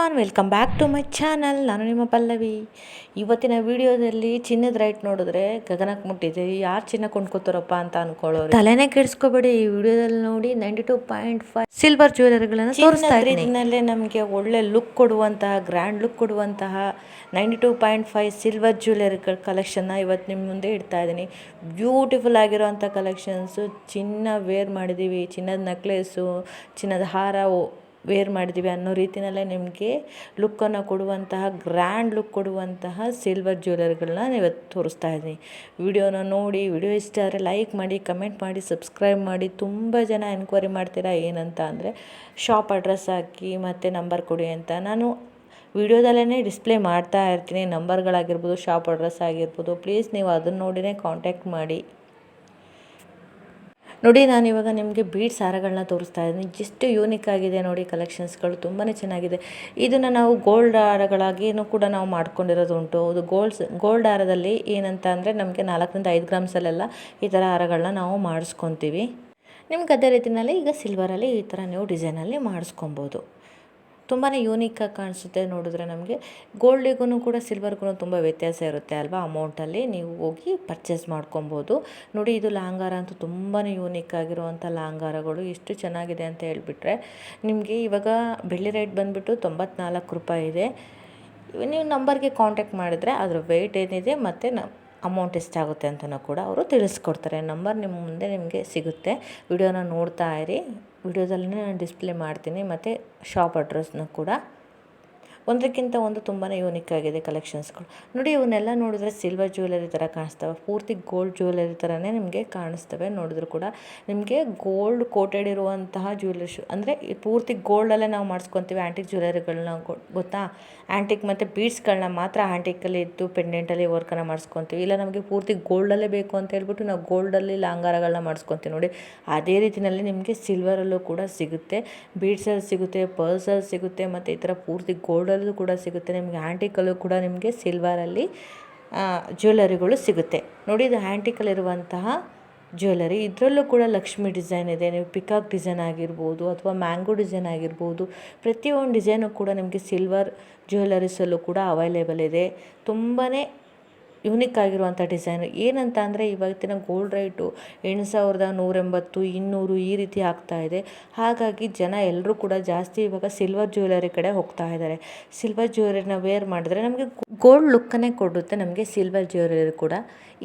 Everyone welcome back to my channel ನಾನು ನಿಮ್ಮ ಪಲ್ಲವಿ. ಇವತ್ತಿನ ವಿಡಿಯೋದಲ್ಲಿ ಚಿನ್ನದ ರೈಟ್ ನೋಡಿದ್ರೆ ಗಗನಕ್ಕೆ ಮುಟ್ಟಿದೆ. ಯಾರು ಚಿನ್ನ ಕೊಂಡ್ಕೋತಾರಪ್ಪ ಅಂತ ಅನ್ಕೊಳ್ಳೋರು. ತಲೆನೇ ಕೆಡಿಸ್ಕೋಬೇಡಿ. ಈ ವಿಡಿಯೋದಲ್ಲಿ ನೋಡಿ ninety two point five silver ಜ್ಯುವೆಲರಿಗಳನ್ನು ತೋರಿಸ್ತಾ ಇದ್ದೀನಲ್ಲೇ ನಮಗೆ ಒಳ್ಳೆ ಲುಕ್ ಕೊಡುವಂತಹ ಗ್ರ್ಯಾಂಡ್ ಲುಕ್ ಕೊಡುವಂತಹ ninety two point five silver ಜ್ಯುವೆಲರಿಗಳ ಕಲೆಕ್ಷನ್ನ ಇವತ್ತು ನಿಮ್ಮ ಮುಂದೆ ಇಡ್ತಾ ಇದ್ದೀನಿ. ಬ್ಯೂಟಿಫುಲ್ ಆಗಿರೋವಂಥ ಕಲೆಕ್ಷನ್ಸು ಚಿನ್ನ ವೇರ್ ಮಾಡಿದ್ದೀವಿ ಚಿನ್ನದ ನೆಕ್ಲೆಸ್ಸು ಚಿನ್ನದ ಹಾರ ವೇರ್ ಮಾಡಿದ್ದೀವಿ ಅನ್ನೋ ರೀತಿಯಲ್ಲೇ ನಿಮಗೆ ಲುಕ್ಕನ್ನು ಕೊಡುವಂತಹ ಗ್ರ್ಯಾಂಡ್ ಲುಕ್ ಕೊಡುವಂತಹ ಸಿಲ್ವರ್ ಜ್ಯುವೆಲರಿಗಳನ್ನ ಇವತ್ತು ತೋರಿಸ್ತಾ ಇದ್ದೀನಿ. ವಿಡಿಯೋನ ನೋಡಿ, ವಿಡಿಯೋ ಇಷ್ಟ ಆದರೆ ಲೈಕ್ ಮಾಡಿ ಕಮೆಂಟ್ ಮಾಡಿ ಸಬ್ಸ್ಕ್ರೈಬ್ ಮಾಡಿ, ತುಂಬ ಜನ ಎನ್ಕ್ವೈರಿ ಮಾಡ್ತೀರಾ ಏನಂತ ಅಂದರೆ ಶಾಪ್ ಅಡ್ರೆಸ್ ಹಾಕಿ ಮತ್ತು ನಂಬರ್ ಕೊಡಿ ಅಂತ. ನಾನು ವಿಡಿಯೋದಲ್ಲೇ ಡಿಸ್ಪ್ಲೇ ಮಾಡ್ತಾ ಇರ್ತೀನಿ. ನಂಬರ್ಗಳಾಗಿರ್ಬೋದು ಶಾಪ್ ಅಡ್ರೆಸ್ ಆಗಿರ್ಬೋದು ಪ್ಲೀಸ್ ನೀವು ಅದನ್ನು ನೋಡಿನೇ ಕಾಂಟ್ಯಾಕ್ಟ್ ಮಾಡಿ. ನೋಡಿ, ನಾನು ಇವಾಗ ನಿಮಗೆ ಬೀಡ್ ಸಾರಗಳನ್ನ ತೋರಿಸ್ತಾ ಇದ್ದೀನಿ. ಎಷ್ಟು ಯೂನಿಕ್ ಆಗಿದೆ ನೋಡಿ ಕಲೆಕ್ಷನ್ಸ್ಗಳು ತುಂಬಾ ಚೆನ್ನಾಗಿದೆ. ಇದನ್ನು ನಾವು ಗೋಲ್ಡ್ ಹಾರಗಳಾಗಿಯೂ ಕೂಡ ನಾವು ಮಾಡ್ಕೊಂಡಿರೋದು ಉಂಟು. ಅದು ಗೋಲ್ಡ್ಸ್ ಗೋಲ್ಡ್ ಹಾರದಲ್ಲಿ ಏನಂತ ಅಂದರೆ ನಮಗೆ ನಾಲ್ಕರಿಂದ ಐದು ಗ್ರಾಮ್ಸಲ್ಲೆಲ್ಲ ಈ ಥರ ಆರಗಳನ್ನ ನಾವು ಮಾಡಿಸ್ಕೊತೀವಿ. ನಿಮ್ಗೆ ಅದೇ ರೀತಿಯಲ್ಲಿ ಈಗ ಸಿಲ್ವರಲ್ಲಿ ಈ ಥರ ನೀವು ಡಿಸೈನಲ್ಲಿ ಮಾಡಿಸ್ಕೊಬೋದು. ತುಂಬಾ ಯೂನಿಕ್ಕಾಗಿ ಕಾಣಿಸುತ್ತೆ ನೋಡಿದ್ರೆ ನಮಗೆ. ಗೋಲ್ಡಿಗೂ ಕೂಡ ಸಿಲ್ವರ್ಗೂ ತುಂಬ ವ್ಯತ್ಯಾಸ ಇರುತ್ತೆ ಅಲ್ವಾ ಅಮೌಂಟಲ್ಲಿ ನೀವು ಹೋಗಿ ಪರ್ಚೇಸ್ ಮಾಡ್ಕೊಬೋದು. ನೋಡಿ, ಇದು ಲಾಂಗಾರ ಅಂತೂ ತುಂಬಾ ಯೂನಿಕ್ ಆಗಿರುವಂಥ ಲಾಂಗಾರಗಳು ಎಷ್ಟು ಚೆನ್ನಾಗಿದೆ ಅಂತ ಹೇಳಿಬಿಟ್ರೆ ನಿಮಗೆ ಇವಾಗ ಬೆಳ್ಳಿ ರೇಟ್ ಬಂದುಬಿಟ್ಟು ತೊಂಬತ್ನಾಲ್ಕು ರೂಪಾಯಿ ಇದೆ. ನೀವು ನಂಬರ್ಗೆ ಕಾಂಟ್ಯಾಕ್ಟ್ ಮಾಡಿದ್ರೆ ಅದರ ವೆಯ್ಟ್ ಏನಿದೆ ಮತ್ತು ನ ಅಮೌಂಟ್ ಎಷ್ಟಾಗುತ್ತೆ ಅಂತಲೂ ಕೂಡ ಅವರು ತಿಳಿಸ್ಕೊಡ್ತಾರೆ. ನಂಬರ್ ನಿಮ್ಮ ಮುಂದೆ ನಿಮಗೆ ಸಿಗುತ್ತೆ. ವಿಡಿಯೋನ ನೋಡ್ತಾ ಇರಿ. ವಿಡಿಯೋದಲ್ಲೇ ನಾನು ಡಿಸ್ಪ್ಲೇ ಮಾಡ್ತೀನಿ. ಮತ್ತು ಶಾಪ್ ಅಡ್ರೆಸ್ನ ಕೂಡ ಒಂದಕ್ಕಿಂತ ಒಂದು ತುಂಬಾ ಯೂನಿಕ್ ಆಗಿದೆ ಕಲೆಕ್ಷನ್ಸ್ಗಳು ನೋಡಿ ಇವನ್ನೆಲ್ಲ ನೋಡಿದ್ರೆ ಸಿಲ್ವರ್ ಜ್ಯುವೆಲರಿ ಥರ ಕಾಣಿಸ್ತವೆ. ಪೂರ್ತಿ ಗೋಲ್ಡ್ ಜ್ಯುವೆಲರಿ ಥರನೇ ನಿಮಗೆ ಕಾಣಿಸ್ತವೆ. ನೋಡಿದ್ರು ಕೂಡ ನಿಮಗೆ ಗೋಲ್ಡ್ ಕೋಟೆಡ್ ಇರುವಂತಹ ಜ್ಯುವೆಲರಿ ಅಂದರೆ ಪೂರ್ತಿ ಗೋಲ್ಡಲ್ಲೇ ನಾವು ಮಾಡಿಸ್ಕೊತೀವಿ ಆ್ಯಂಟಿಕ್ ಜ್ಯುವೆಲರಿಗಳನ್ನ ಗೊತ್ತಾ? ಆ್ಯಂಟಿಕ್ ಮತ್ತು ಬೀಡ್ಸ್ಗಳನ್ನ ಮಾತ್ರ ಆ್ಯಂಟಿಕಲ್ಲಿ ಇದ್ದು ಪೆಂಡೆಂಟಲ್ಲಿ ವರ್ಕನ್ನು ಮಾಡಿಸ್ಕೊತೀವಿ. ಇಲ್ಲ ನಮಗೆ ಪೂರ್ತಿ ಗೋಲ್ಡಲ್ಲೇ ಬೇಕು ಅಂತ ಹೇಳ್ಬಿಟ್ಟು ನಾವು ಗೋಲ್ಡಲ್ಲಿ ಲಾಂಗಾರಗಳನ್ನ ಮಾಡಿಸ್ಕೊತೀವಿ ನೋಡಿ. ಅದೇ ರೀತಿಯಲ್ಲಿ ನಿಮಗೆ ಸಿಲ್ವರಲ್ಲೂ ಕೂಡ ಸಿಗುತ್ತೆ. ಬೀಡ್ಸಲ್ಲಿ ಸಿಗುತ್ತೆ ಪರ್ಸಲ್ಲಿ ಸಿಗುತ್ತೆ, ಮತ್ತು ಈ ಥರ ಪೂರ್ತಿ ಗೋಲ್ಡಲ್ಲೂ ಕೂಡ ಸಿಗುತ್ತೆ. ನಿಮಗೆ ಆ್ಯಂಟಿಕಲ್ಲೂ ಕೂಡ ನಿಮಗೆ ಸಿಲ್ವರಲ್ಲಿ ಜ್ಯುವೆಲರಿಗಳು ಸಿಗುತ್ತೆ. ನೋಡಿ, ಇದು ಆ್ಯಂಟಿಕಲ್ಲಿರುವಂತಹ ಜ್ಯುವೆಲರಿ ಇದರಲ್ಲೂ ಕೂಡ ಲಕ್ಷ್ಮಿ ಡಿಸೈನ್ ಇದೆ. ನೀವು ಪಿಕಾಕ್ ಡಿಸೈನ್ ಆಗಿರ್ಬೋದು ಅಥವಾ ಮ್ಯಾಂಗೋ ಡಿಸೈನ್ ಆಗಿರ್ಬೋದು, ಪ್ರತಿಯೊಂದು ಡಿಸೈನು ಕೂಡ ನಿಮಗೆ ಸಿಲ್ವರ್ ಜ್ಯುವೆಲರೀಸಲ್ಲೂ ಕೂಡ ಅವೈಲೇಬಲ್ ಇದೆ. ತುಂಬಾ ಯೂನಿಕ್ ಆಗಿರುವಂಥ ಡಿಸೈನು ಏನಂತ ಅಂದರೆ ಇವತ್ತಿನ ಗೋಲ್ಡ್ ರೈಟು ಎಂಟು ಸಾವಿರದ ನೂರೆಂಬತ್ತು, ಇನ್ನೂರು ಈ ರೀತಿ ಆಗ್ತಾ ಇದೆ. ಹಾಗಾಗಿ ಜನ ಎಲ್ಲರೂ ಕೂಡ ಜಾಸ್ತಿ ಇವಾಗ ಸಿಲ್ವರ್ ಜ್ಯುವೆಲರಿ ಕಡೆ ಹೋಗ್ತಾ ಇದ್ದಾರೆ. ಸಿಲ್ವರ್ ಜ್ಯುವೆಲರಿನ ವೇರ್ ಮಾಡಿದ್ರೆ ನಮಗೆ ಗೋಲ್ಡ್ ಲುಕ್ಕನ್ನೇ ಕೊಡುತ್ತೆ ನಮಗೆ ಸಿಲ್ವರ್ ಜ್ಯುವೆಲರಿ ಕೂಡ.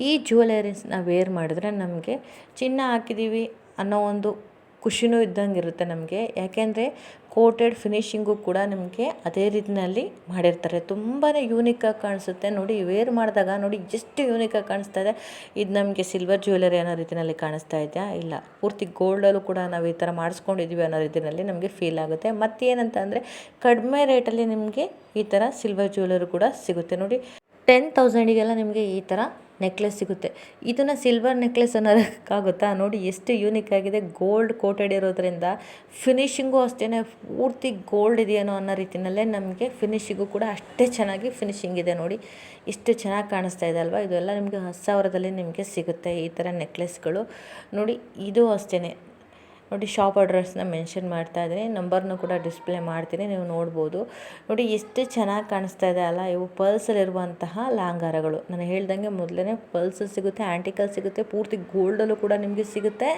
ಈ ಜ್ಯುವೆಲರೀಸ್ನ ವೇರ್ ಮಾಡಿದ್ರೆ ನಮಗೆ ಚಿನ್ನ ಹಾಕಿದ್ದೀವಿ ಅನ್ನೋ ಒಂದು ಖುಷಿನೂ ಇದ್ದಂಗೆ ಇರುತ್ತೆ ನಮಗೆ. ಯಾಕೆಂದರೆ ಕೋಟೆಡ್ ಫಿನಿಶಿಂಗು ಕೂಡ ನಿಮಗೆ ಅದೇ ರೀತಿಯಲ್ಲಿ ಮಾಡಿರ್ತಾರೆ. ತುಂಬಾ ಯೂನಿಕಾಗಿ ಕಾಣಿಸುತ್ತೆ. ನೋಡಿ ವೇರ್ ಮಾಡಿದಾಗ ನೋಡಿ ಎಷ್ಟು ಯೂನಿಕಾಗಿ ಕಾಣಿಸ್ತಾ ಇದೆ. ಇದು ನಮಗೆ ಸಿಲ್ವರ್ ಜ್ಯುವೆಲರಿ ಅನ್ನೋ ರೀತಿಯಲ್ಲಿ ಕಾಣಿಸ್ತಾ ಇದೆಯಾ ಇಲ್ಲ, ಪೂರ್ತಿ ಗೋಲ್ಡಲ್ಲೂ ಕೂಡ ನಾವು ಈ ಥರ ಮಾಡಿಸ್ಕೊಂಡಿದ್ದೀವಿ ಅನ್ನೋ ರೀತಿಯಲ್ಲಿ ನಮಗೆ ಫೀಲ್ ಆಗುತ್ತೆ. ಮತ್ತೇನಂತ ಅಂದರೆ ಕಡಿಮೆ ರೇಟಲ್ಲಿ ನಿಮಗೆ ಈ ಥರ ಸಿಲ್ವರ್ ಜ್ಯುವೆಲರಿ ಕೂಡ ಸಿಗುತ್ತೆ. ನೋಡಿ ಟೆನ್ ತೌಸಂಡಿಗೆಲ್ಲ ನಿಮಗೆ ಈ ಥರ ನೆಕ್ಲೆಸ್ ಸಿಗುತ್ತೆ. ಇದನ್ನು ಸಿಲ್ವರ್ ನೆಕ್ಲೆಸ್ ಅನ್ನೋದಕ್ಕಾಗುತ್ತಾ? ನೋಡಿ ಎಷ್ಟು ಯೂನಿಕ್ ಆಗಿದೆ. ಗೋಲ್ಡ್ ಕೋಟೆಡ್ ಇರೋದ್ರಿಂದ ಫಿನಿಷಿಂಗು ಅಷ್ಟೇ ಪೂರ್ತಿ ಗೋಲ್ಡ್ ಇದೆಯೇನೋ ಅನ್ನೋ ರೀತಿಯಲ್ಲೇ ನಮಗೆ ಫಿನಿಶಿಂಗು ಕೂಡ ಅಷ್ಟೇ ಚೆನ್ನಾಗಿ ಫಿನಿಶಿಂಗ್ ಇದೆ ನೋಡಿ. ಇಷ್ಟು ಚೆನ್ನಾಗಿ ಕಾಣಿಸ್ತಾ ಇದೆ ಅಲ್ವಾ? ಇದೆಲ್ಲ ನಿಮಗೆ ಹತ್ತು ಸಾವಿರದಲ್ಲಿ ನಿಮಗೆ ಸಿಗುತ್ತೆ ಈ ಥರ ನೆಕ್ಲೆಸ್ಗಳು ನೋಡಿ, ಇದು ಅಷ್ಟೇ ನೋಡಿ ಶಾಪ್ ಅಡ್ರೆಸ್ನ ಮೆನ್ಷನ್ ಮಾಡ್ತಾ ಇದ್ದೀನಿ. ನಂಬರ್ನೂ ಕೂಡ ಡಿಸ್ಪ್ಲೇ ಮಾಡ್ತೀನಿ, ನೀವು ನೋಡ್ಬೋದು. ನೋಡಿ, ಎಷ್ಟು ಚೆನ್ನಾಗಿ ಕಾಣಿಸ್ತಾ ಇದೆ ಅಲ್ಲ, ಇವು ಪಲ್ಸಲ್ಲಿರುವಂತಹ ಲಾಂಗಾರಗಳು ನಾನು ಹೇಳ್ದಂಗೆ ಮೊದಲೇ ಪಲ್ಸ್ ಸಿಗುತ್ತೆ ಆ್ಯಂಟಿಕಲ್ ಸಿಗುತ್ತೆ, ಪೂರ್ತಿ ಗೋಲ್ಡಲ್ಲೂ ಕೂಡ ನಿಮಗೆ ಸಿಗುತ್ತೆ.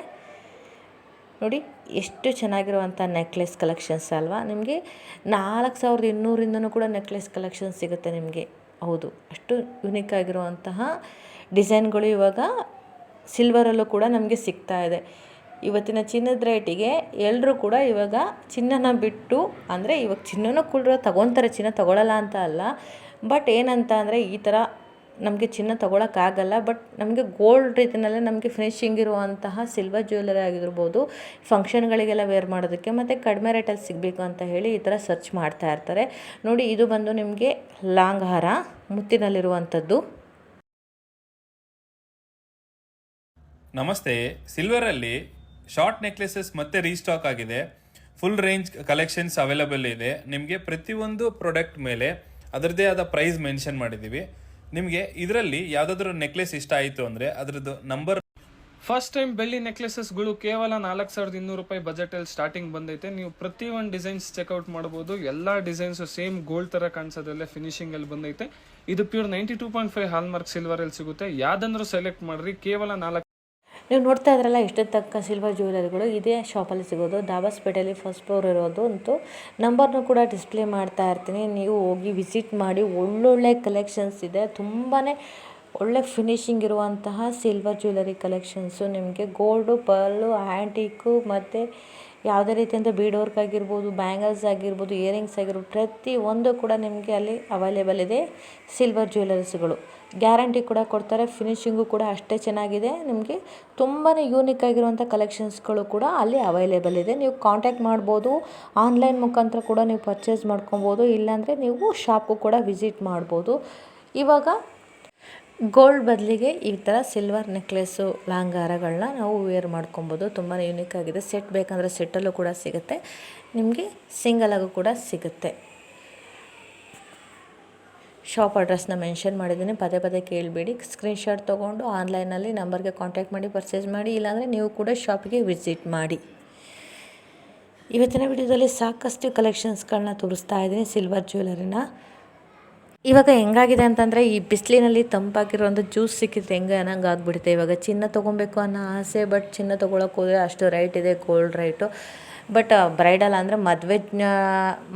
ನೋಡಿ, ಎಷ್ಟು ಚೆನ್ನಾಗಿರುವಂಥ ನೆಕ್ಲೆಸ್ ಕಲೆಕ್ಷನ್ಸ್ ಅಲ್ವಾ? ನಿಮಗೆ ನಾಲ್ಕು ಸಾವಿರದ ಇನ್ನೂರಿಂದನೂ ಕೂಡ ನೆಕ್ಲೆಸ್ ಕಲೆಕ್ಷನ್ಸ್ ಸಿಗುತ್ತೆ ನಿಮಗೆ. ಹೌದು, ಅಷ್ಟು ಯುನಿಕ್ ಆಗಿರುವಂತಹ ಡಿಸೈನ್ಗಳು ಇವಾಗ ಸಿಲ್ವರಲ್ಲೂ ಕೂಡ ನಮಗೆ ಸಿಗ್ತಾ ಇದೆ. ಇವತ್ತಿನ ಚಿನ್ನದ ರೇಟಿಗೆ ಎಲ್ಲರೂ ಕೂಡ ಇವಾಗ ಚಿನ್ನನ ಬಿಟ್ಟು, ಅಂದರೆ ಇವಾಗ ಚಿನ್ನನ ಕೂಡ ತಗೊತಾರೆ ಚಿನ್ನ ತಗೊಳ್ಳಲ್ಲ ಅಂತ ಅಲ್ಲ. ಬಟ್ ಏನಂತ ಅಂದರೆ ಈ ಥರ ನಮಗೆ ಚಿನ್ನ ತೊಗೊಳಕ್ಕಾಗಲ್ಲ. ಬಟ್ ನಮಗೆ ಗೋಲ್ಡ್ ರೀತಿಯಲ್ಲೇ ನಮಗೆ ಫಿನಿಶಿಂಗ್ ಇರುವಂತಹ ಸಿಲ್ವರ್ ಜ್ಯುವೆಲರಿ ಆಗಿರ್ಬೋದು ಫಂಕ್ಷನ್ಗಳಿಗೆಲ್ಲ ವೇರ್ ಮಾಡೋದಕ್ಕೆ. ಮತ್ತು ಕಡಿಮೆ ರೇಟಲ್ಲಿ ಸಿಗಬೇಕು ಅಂತ ಹೇಳಿ ಈ ಥರ ಸರ್ಚ್ ಮಾಡ್ತಾ ಇರ್ತಾರೆ. ನೋಡಿ, ಇದು ಬಂದು ನಿಮಗೆ ಲಾಂಗ್ ಹಾರ, ಮುತ್ತಿನಲ್ಲಿರುವಂಥದ್ದು. ನಮಸ್ತೆ. ಸಿಲ್ವರಲ್ಲಿ ಶಾರ್ಟ್ ನೆಕ್ಲೆಸಸ್ ಮತ್ತೆ ರೀಸ್ಟಾಕ್ ಆಗಿದೆ. ಫುಲ್ ರೇಂಜ್ ಕಲೆಕ್ಷನ್ಸ್ ಅವೈಲಬಲ್ ಇದೆ. ನಿಮಗೆ ಪ್ರತಿಯೊಂದು ಪ್ರಾಡಕ್ಟ್ ಮೇಲೆ ಅದರದ್ದೇ ಆದ ಪ್ರೈಸ್ ಮೆನ್ಷನ್ ಮಾಡಿದ್ದೀವಿ. ನಿಮಗೆ ಇದರಲ್ಲಿ ಯಾವುದಾದ್ರೂ ನೆಕ್ಲೆಸ್ ಇಷ್ಟ ಆಯಿತು ಅಂದರೆ ಅದರದ್ದು ನಂಬರ್ ಫಸ್ಟ್ ಟೈಮ್ ಬೆಳ್ಳಿ ನೆಕ್ಲೆಸಸ್ಗಳು ಕೇವಲ ನಾಲ್ಕು ಸಾವಿರದ ಇನ್ನೂರು ರೂಪಾಯಿ ಬಜೆಟಲ್ಲಿ ಸ್ಟಾರ್ಟಿಂಗ್ ಬಂದೈತೆ. ನೀವು ಪ್ರತಿ ಒಂದು ಡಿಸೈನ್ಸ್ ಚೆಕ್ಔಟ್ ಮಾಡ್ಬೋದು. ಎಲ್ಲ ಡಿಸೈನ್ಸು ಸೇಮ್ ಗೋಲ್ಡ್ ಥರ ಕಾಣಿಸೋದಲ್ಲ ಫಿನಿಶಿಂಗ್ ಅಲ್ಲಿ ಬಂದೈತೆ. ಇದು pure ninety two point five hallmark ಸಿಲ್ವರಲ್ಲಿ ಸಿಗುತ್ತೆ. ಯಾವ್ದಂದ್ರೂ ಸೆಲೆಕ್ಟ್ ಮಾಡಿರಿ. ಕೇವಲ ನಾಲ್ಕು ನೀವು ನೋಡ್ತಾ ಇದ್ರಲ್ಲ ಇಷ್ಟೇ ತಕ್ಕ ಸಿಲ್ವರ್ ಜ್ಯುವೆಲರಿಗಳು ಇದೇ ಶಾಪಲ್ಲಿ ಸಿಗೋದು. ದಾಬಾಸ್ಪೇಟೆಯಲ್ಲಿ ಫಸ್ಟ್ ಫ್ಲೋರ್ ಇರೋದು ಅಂತೂ ನಂಬರ್ನು ಕೂಡ ಡಿಸ್ಪ್ಲೇ ಮಾಡ್ತಾ ಇರ್ತೀನಿ. ನೀವು ಹೋಗಿ ವಿಸಿಟ್ ಮಾಡಿ, ಒಳ್ಳೊಳ್ಳೆ ಕಲೆಕ್ಷನ್ಸ್ ಇದೆ. ತುಂಬಾ ಒಳ್ಳೆ ಫಿನಿಶಿಂಗ್ ಇರುವಂತಹ ಸಿಲ್ವರ್ ಜ್ಯುವೆಲರಿ ಕಲೆಕ್ಷನ್ಸು ನಿಮಗೆ. ಗೋಲ್ಡು ಪರ್ಲು ಆ್ಯಂಟಿಕು ಮತ್ತು ಯಾವುದೇ ರೀತಿಯಿಂದ ಬೀಡ್ ವರ್ಕ್ ಆಗಿರ್ಬೋದು, ಬ್ಯಾಂಗಲ್ಸ್ ಆಗಿರ್ಬೋದು, ಇಯರಿಂಗ್ಸ್ ಆಗಿರ್ಬೋದು, ಪ್ರತಿ ಒಂದು ಕೂಡ ನಿಮಗೆ ಅಲ್ಲಿ ಅವೈಲೇಬಲ್ ಇದೆ. ಸಿಲ್ವರ್ ಜ್ಯುವೆಲರ್ಸ್ಗಳು ಗ್ಯಾರಂಟಿ ಕೂಡ ಕೊಡ್ತಾರೆ ಫಿನಿಶಿಂಗು ಕೂಡ ಅಷ್ಟೇ ಚೆನ್ನಾಗಿದೆ. ನಿಮಗೆ ತುಂಬಾ ಯೂನಿಕ್ ಆಗಿರುವಂಥ ಕಲೆಕ್ಷನ್ಸ್ಗಳು ಕೂಡ ಅಲ್ಲಿ ಅವೈಲೇಬಲ್ ಇದೆ. ನೀವು ಕಾಂಟ್ಯಾಕ್ಟ್ ಮಾಡ್ಬೋದು ಆನ್ಲೈನ್ ಮುಖಾಂತರ ಕೂಡ ನೀವು ಪರ್ಚೇಸ್ ಮಾಡ್ಕೊಬೋದು, ಇಲ್ಲಾಂದರೆ ನೀವು ಶಾಪು ಕೂಡ ವಿಸಿಟ್ ಮಾಡ್ಬೋದು. ಇವಾಗ ಗೋಲ್ಡ್ ಬದಲಿಗೆ ಈ ಥರ ಸಿಲ್ವರ್ ನೆಕ್ಲೆಸ್ಸು ಲಾಂಗಾರಗಳನ್ನ ನಾವು ವೇರ್ ಮಾಡ್ಕೊಬೋದು. ತುಂಬಾ ಯೂನಿಕ್ ಆಗಿದೆ. ಸೆಟ್ ಬೇಕಂದರೆ ಸೆಟ್ಟಲ್ಲೂ ಕೂಡ ಸಿಗುತ್ತೆ. ನಿಮಗೆ ಸಿಂಗಲಾಗೂ ಕೂಡ ಸಿಗುತ್ತೆ. ಶಾಪ್ ಅಡ್ರೆಸ್ನ ಮೆನ್ಷನ್ ಮಾಡಿದ್ದೀನಿ. ಪದೇ ಪದೇ ಕೇಳಬೇಡಿ. ಸ್ಕ್ರೀನ್ಶಾಟ್ ತೊಗೊಂಡು ಆನ್ಲೈನಲ್ಲಿ ನಂಬರ್ಗೆ ಕಾಂಟ್ಯಾಕ್ಟ್ ಮಾಡಿ ಪರ್ಚೇಸ್ ಮಾಡಿ, ಇಲ್ಲಾಂದರೆ ನೀವು ಕೂಡ ಶಾಪಿಗೆ ವಿಸಿಟ್ ಮಾಡಿ. ಇವತ್ತಿನ ವಿಡಿಯೋದಲ್ಲಿ ಸಾಕಷ್ಟು ಕಲೆಕ್ಷನ್ಸ್ಗಳನ್ನ ತೋರಿಸ್ತಾ ಇದ್ದೀನಿ. ಸಿಲ್ವರ್ ಜ್ಯುವೆಲರಿನ ಇವಾಗ ಹೆಂಗಾಗಿದೆ ಅಂತಂದರೆ ಈ ಬಿಸಿಲಿನಲ್ಲಿ ತಂಪಾಗಿರೋ ಒಂದು ಜ್ಯೂಸ್ ಸಿಕ್ಕಿದ್ರೆ ಹೆಂಗೆ ಅನ್ನಂಗೆ ಆಗ್ಬಿಡುತ್ತೆ. ಇವಾಗ ಚಿನ್ನ ತೊಗೊಬೇಕು ಅನ್ನೋ ಆಸೆ, ಬಟ್ ಚಿನ್ನ ತೊಗೊಳಕ್ಕೆ ಹೋದರೆ ಅಷ್ಟು ರೈಟ್ ಇದೆ ಗೋಲ್ಡ್ ರೈಟು ಬಟ್ ಬ್ರೈಡಲ್ ಅಂದರೆ ಮದುವೆ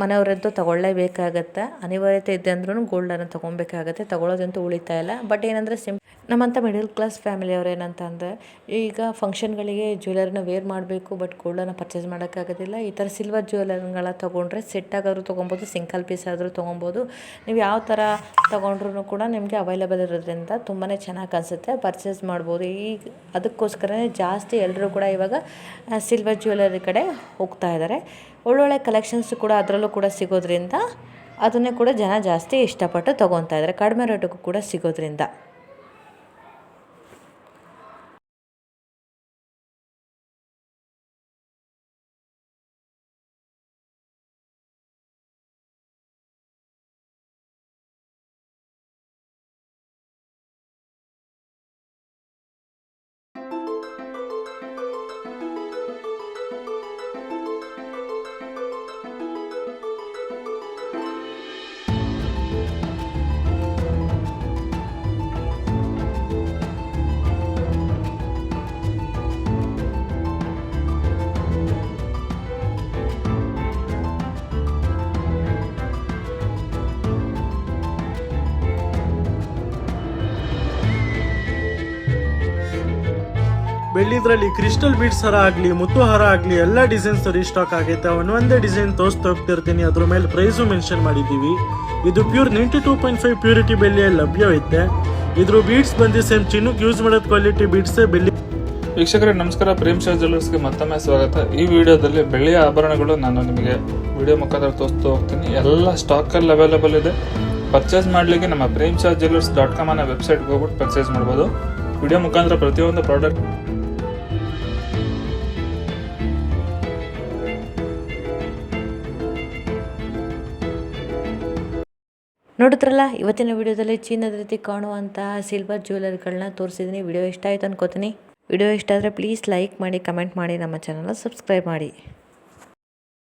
ಮನೆಯವರದ್ದು ತೊಗೊಳ್ಳೇಬೇಕಾಗತ್ತೆ. ಅನಿವಾರ್ಯತೆ ಇದೆ ಅಂದ್ರೂ ಗೋಲ್ಡನ್ನು ತೊಗೊಬೇಕಾಗತ್ತೆ ತೊಗೊಳೋದಂತೂ ಉಳಿತಾ ಇಲ್ಲ. ಬಟ್ ಏನಂದರೆ ಸಿಂ ನಮ್ಮಂಥ ಮಿಡಲ್ ಕ್ಲಾಸ್ ಫ್ಯಾಮಿಲಿಯವ್ರು ಏನಂತ ಅಂದರೆ ಈಗ ಫಂಕ್ಷನ್ಗಳಿಗೆ ಜ್ಯುವೆಲರಿನ ವೇರ್ ಮಾಡಬೇಕು ಬಟ್ ಗೋಲ್ಡನ್ನು ಪರ್ಚೇಸ್ ಮಾಡೋಕ್ಕಾಗೋದಿಲ್ಲ. ಈ ಥರ ಸಿಲ್ವರ್ ಜ್ಯುವೆಲರಿಗಳ ತೊಗೊಂಡ್ರೆ ಸೆಟ್ ಆಗಾದ್ರೂ ತೊಗೊಬೋದು ಸಿಂಗಲ್ ಪೀಸ್ ಆದರೂ ತೊಗೊಬೋದು. ನೀವು ಯಾವ ಥರ ತೊಗೊಂಡ್ರೂ ಕೂಡ ನಿಮಗೆ ಅವೈಲೇಬಲ್ ಇರೋದ್ರಿಂದ ತುಂಬಾ ಚೆನ್ನಾಗಿ ಅನಿಸುತ್ತೆ. ಪರ್ಚೇಸ್ ಮಾಡ್ಬೋದು. ಈಗ ಅದಕ್ಕೋಸ್ಕರನೇ ಜಾಸ್ತಿ ಎಲ್ಲರೂ ಕೂಡ ಇವಾಗ ಸಿಲ್ವರ್ ಜ್ಯುವೆಲರಿ ಕಡೆ ಹೋಗ್ತಾ ಇದ್ದಾರೆ. ಒಳ್ಳೊಳ್ಳೆ ಕಲೆಕ್ಷನ್ಸ್ ಕೂಡ ಅದರಲ್ಲೂ ಕೂಡ ಸಿಗೋದ್ರಿಂದ, ಅದನ್ನೇ ಕೂಡ ಜನ ಜಾಸ್ತಿ ಇಷ್ಟಪಟ್ಟು ತೊಗೊತಾ ಇದ್ದಾರೆ. ಕಡಿಮೆ ರೇಟಿಗೂ ಕೂಡ ಸಿಗೋದ್ರಿಂದ. ಬೆಳ್ಳಿದ್ರಲ್ಲಿ ಕ್ರಿಸ್ಟಲ್ ಬೀಡ್ಸ್ ಹರ ಆಗಲಿ, ಮುತ್ತು ಹರ ಆಗಲಿ, ಎಲ್ಲ ಡಿಸೈನ್ಸ್ ರೀಸ್ಟಾಕ್ ಆಗೈತೆ. ಒಂದೊಂದೇ ಡಿಸೈನ್ ತೋರಿಸ್ತಾ ಹೋಗ್ತಿರ್ತೀನಿ ಅದ್ರ ಮೇಲೆ ಪ್ರೈಸು ಮೆನ್ಷನ್ ಮಾಡಿದ್ದೀವಿ. ಇದು pure ninety two point five purity ಬೆಳ್ಳಿಯಲ್ಲಿ ಲಭ್ಯವಿದೆ ಇದ್ರ ಬೀಡ್ಸ್ ಬಂದು ಸೇಮ್ ಚಿನ್ನಕ್ಕೆ ಯೂಸ್ ಮಾಡೋದು ಕ್ವಾಲಿಟಿ ಬೀಡ್ಸೇ ಬೆಳ್ಳಿ ವೀಕ್ಷಕರೇ, ನಮಸ್ಕಾರ. ಪ್ರೇಮ್ ಶಾ ಜ್ಯುವೆಲರ್ಸ್ಗೆ ಮತ್ತೊಮ್ಮೆ ಸ್ವಾಗತ. ಈ ವಿಡಿಯೋದಲ್ಲಿ ಬೆಳ್ಳಿಯ ಆಭರಣಗಳು ನಾನು ನಿಮಗೆ ವಿಡಿಯೋ ಮುಖಾಂತರ ತೋರಿಸ್ತಾ ಹೋಗ್ತೀನಿ. ಎಲ್ಲ ಸ್ಟಾಕಲ್ಲಿ ಅವೈಲೇಬಲ್ ಇದೆ. ಪರ್ಚೇಸ್ ಮಾಡಲಿಕ್ಕೆ ನಮ್ಮ Prem Shah jewellers dot com ಅನ್ನೋ ವೆಬ್ಸೈಟ್ಗೆ ಹೋಗ್ಬಿಟ್ಟು ಪರ್ಚೇಸ್ ಮಾಡ್ಬೋದು. ವಿಡಿಯೋ ಮುಖಾಂತರ ಪ್ರತಿಯೊಂದು ಪ್ರಾಡಕ್ಟ್ ನೋಡಿದ್ರಲ್ಲ, ಇವತ್ತಿನ ವಿಡಿಯೋದಲ್ಲಿ ಚೀನಾದ ರೀತಿ ಕಾಣುವಂತಹ ಸಿಲ್ವರ್ ಜ್ಯುವೆಲರಿಗಳನ್ನ ತೋರಿಸಿದ್ದೀನಿ ವಿಡಿಯೋ ಇಷ್ಟ ಆಯ್ತು ಅನ್ಕೋತೀನಿ. ವಿಡಿಯೋ ಇಷ್ಟ ಆದರೆ ಪ್ಲೀಸ್ ಲೈಕ್ ಮಾಡಿ ಕಮೆಂಟ್ ಮಾಡಿ, ನಮ್ಮ ಚಾನಲ್ನ ಸಬ್ಸ್ಕ್ರೈಬ್ ಮಾಡಿ.